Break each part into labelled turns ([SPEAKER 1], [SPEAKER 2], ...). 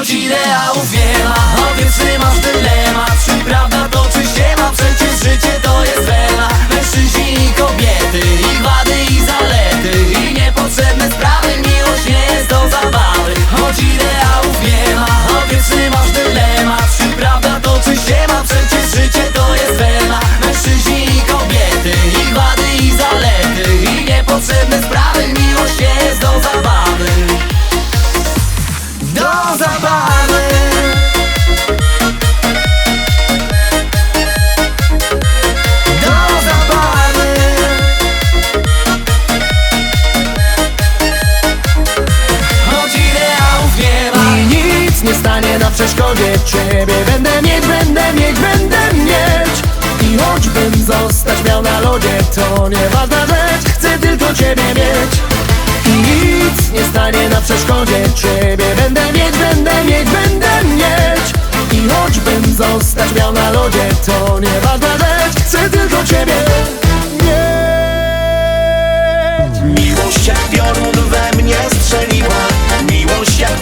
[SPEAKER 1] Choć ideałów nie ma, nie masz dylemat. Czy prawda to czy się ma, przecież życie to jest wena Mężczyźni i kobiety, ich wady i zalety I niepotrzebne sprawy, miłość nie jest do zabawy. Choć ideałów nie ma, nie masz dylemat To
[SPEAKER 2] nieważna rzecz, chcę tylko Ciebie mieć. I nic nie stanie na przeszkodzie Ciebie będę mieć, będę mieć, będę mieć. I choćbym zostać miał na lodzie To nieważna rzecz, chcę tylko Ciebie mieć.
[SPEAKER 3] Miłość jak piorun we mnie strzeliła Miłość jak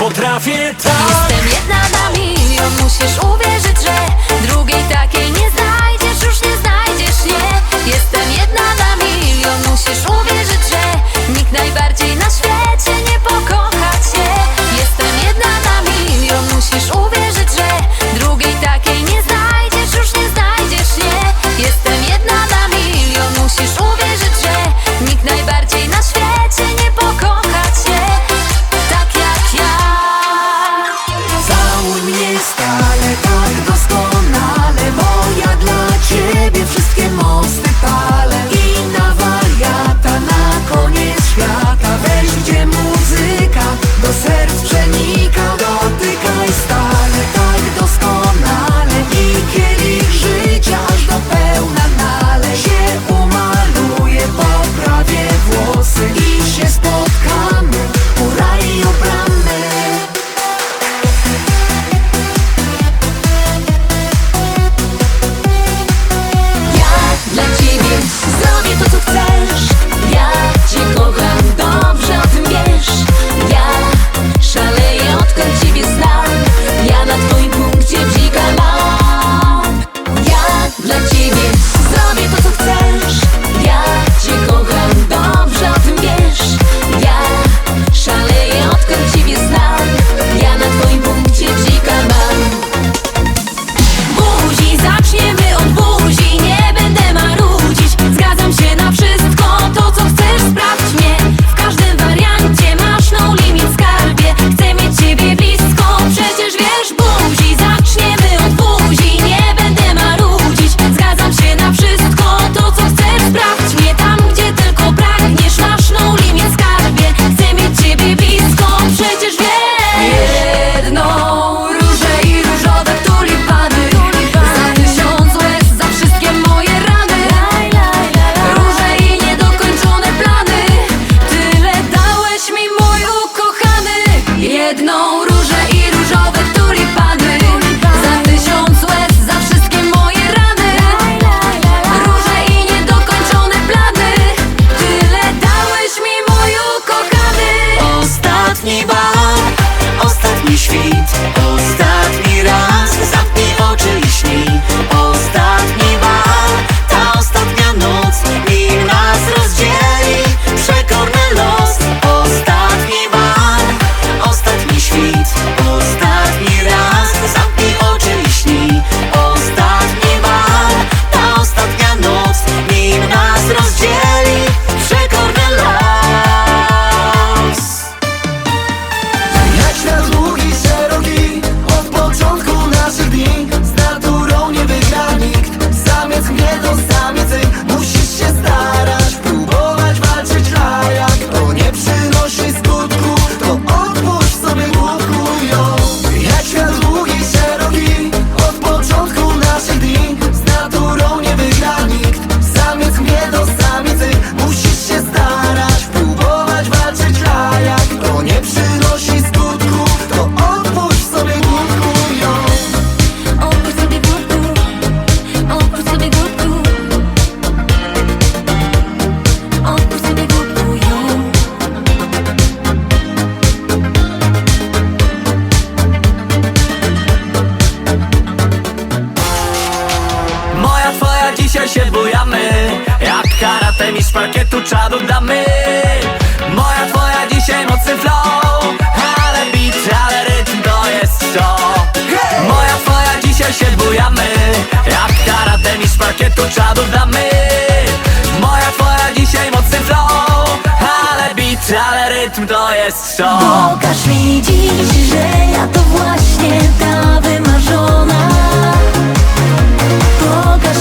[SPEAKER 4] Potrafię tak.
[SPEAKER 1] dzisiaj się bujamy. Jak karate mi z parkietu czadu damy. Moja, twoja dzisiaj mocny flow. Ale beat, ale rytm to jest show. Moja, twoja dzisiaj się bujamy. Jak karate mi z parkietu czadu damy. Moja, twoja dzisiaj mocny flow. Ale beat, ale rytm to jest show.
[SPEAKER 5] Pokaż mi dziś, że ja to właśnie ta wymarzona. Pokaż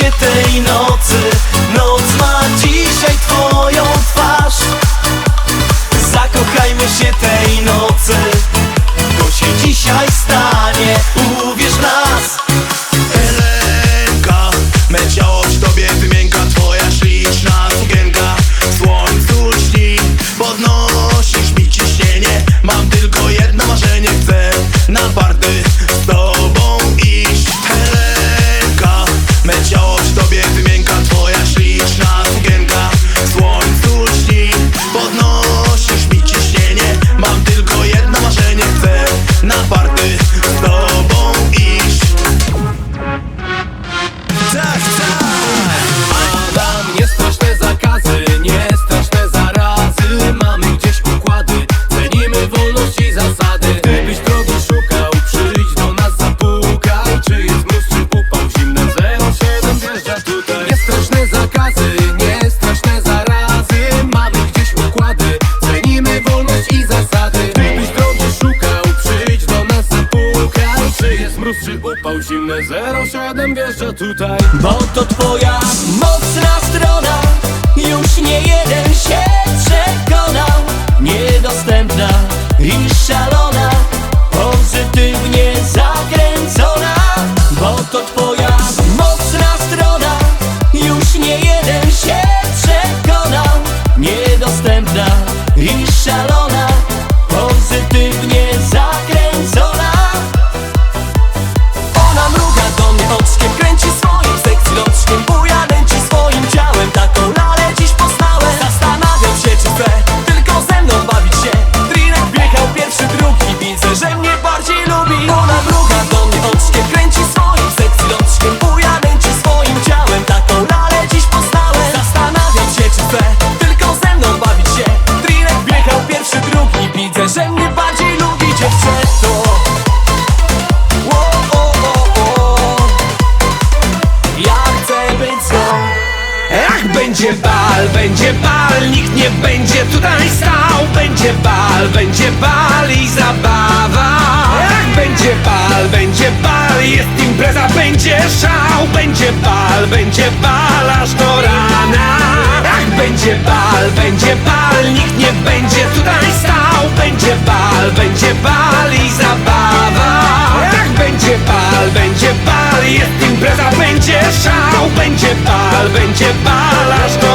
[SPEAKER 1] te tem tutaj
[SPEAKER 4] stał. Będzie bal, będzie bal i zabawa. Jak będzie bal, będzie bal, jest impreza, będzie szał. Będzie bal, będzie bal, aż do rana. Jak będzie bal, będzie bal, nikt nie będzie tutaj stał. Będzie bal, będzie bal i zabawa. Jak będzie bal, będzie bal, jest impreza, będzie szał. Będzie bal, będzie bal, aż do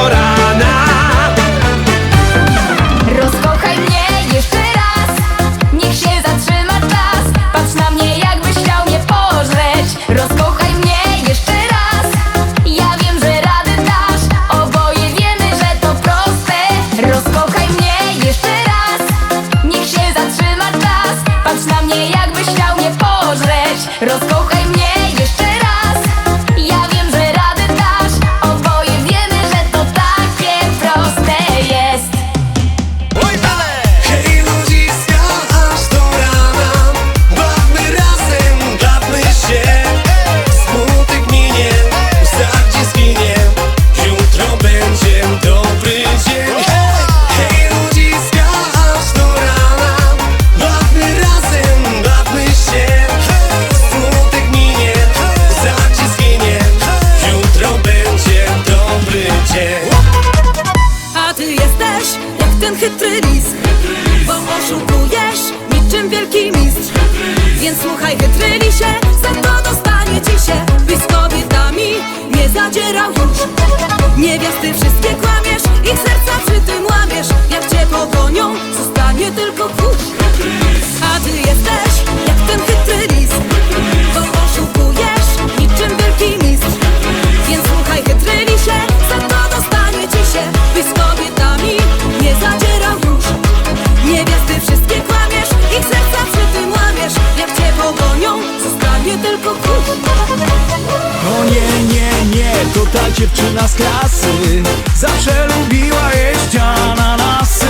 [SPEAKER 6] z
[SPEAKER 1] klasy. Zawsze lubiła jeść ananasy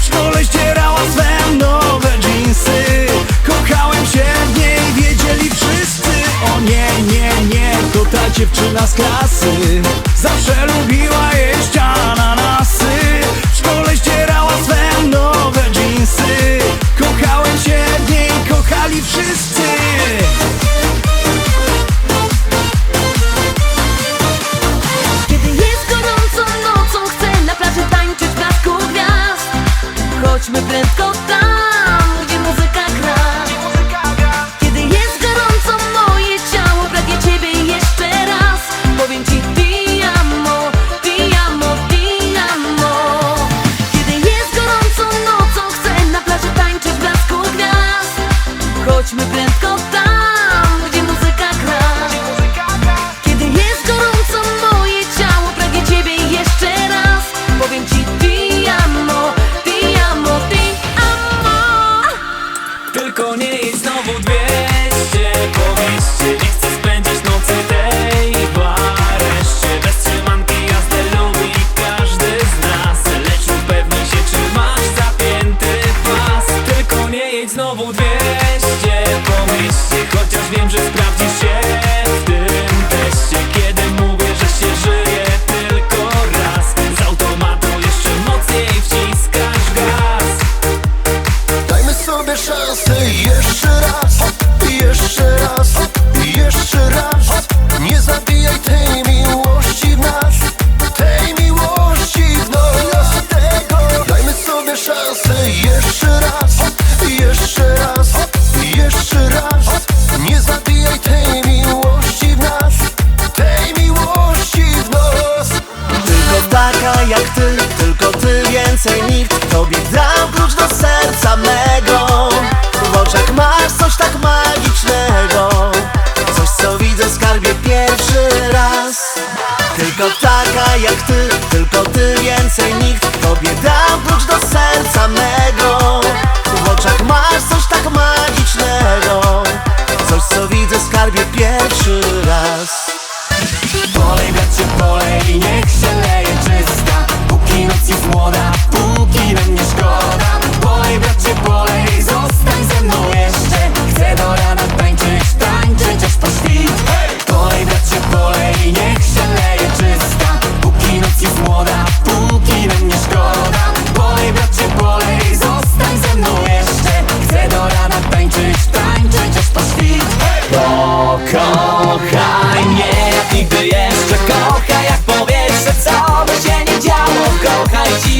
[SPEAKER 1] W szkole ścierała swe nowe dżinsy. Kochałem się w niej, wiedzieli wszyscy. O nie, nie, nie, to ta dziewczyna z klasy. Zawsze lubiła jeść ananasy W szkole ścierała swe nowe dżinsy. Kochałem się w niej, kochali wszyscy. jak ty, tylko ty więcej nikt Tobie dam klucz do serca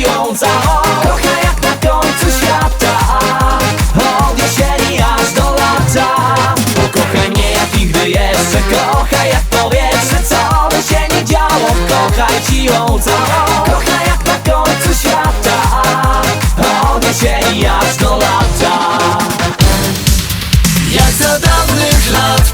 [SPEAKER 1] wiąza Kocha jak
[SPEAKER 7] na końcu świata. Od jesieni aż do lata. Kocha mnie jak nigdy jeszcze. Kocha jak powietrze Co by się nie działo. Kochaj ci ją całą Kocha jak na końcu świata. Od jesieni aż do lata. Jak za dawnych lat